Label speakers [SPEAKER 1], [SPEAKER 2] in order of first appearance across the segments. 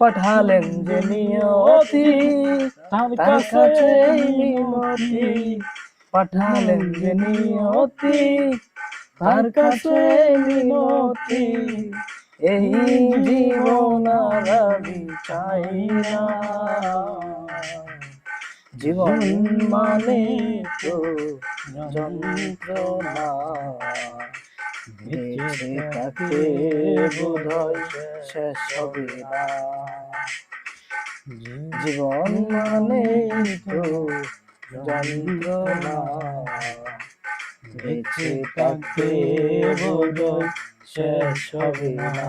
[SPEAKER 1] পাঠালেন যে নিয়তি
[SPEAKER 2] তার কাছে মিনতি
[SPEAKER 1] পাঠালেন যে নিয়তি তার কাছে মিনতি এই জীবন আর আমি চাই না। জীবন মানে তো যন্ত্রণা। জীবন মানে তো যন্ত্রণা। থাকতে বোধহয় শেষ হবে না।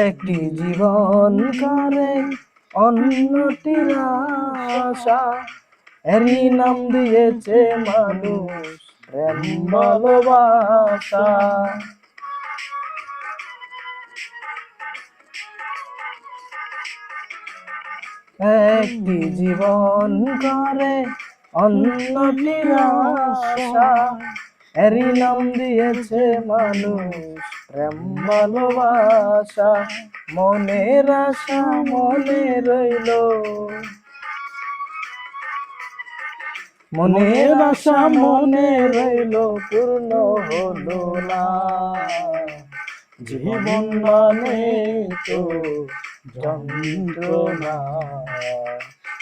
[SPEAKER 1] একটি জীবন করে অন্যটির আশা এরই নাম দিয়েছে মানুষ প্রেম ভালোবাসা। একটি জীবন করে অন্যটির আশা এরই নাম দিয়েছে মানুষ প্রেম, ভালোবাসা। মনের আশা, মনে রইল। মনের আশা, মনে রইল, পূর্ণ হলো না। জীবন মানে তো যন্ত্রণা।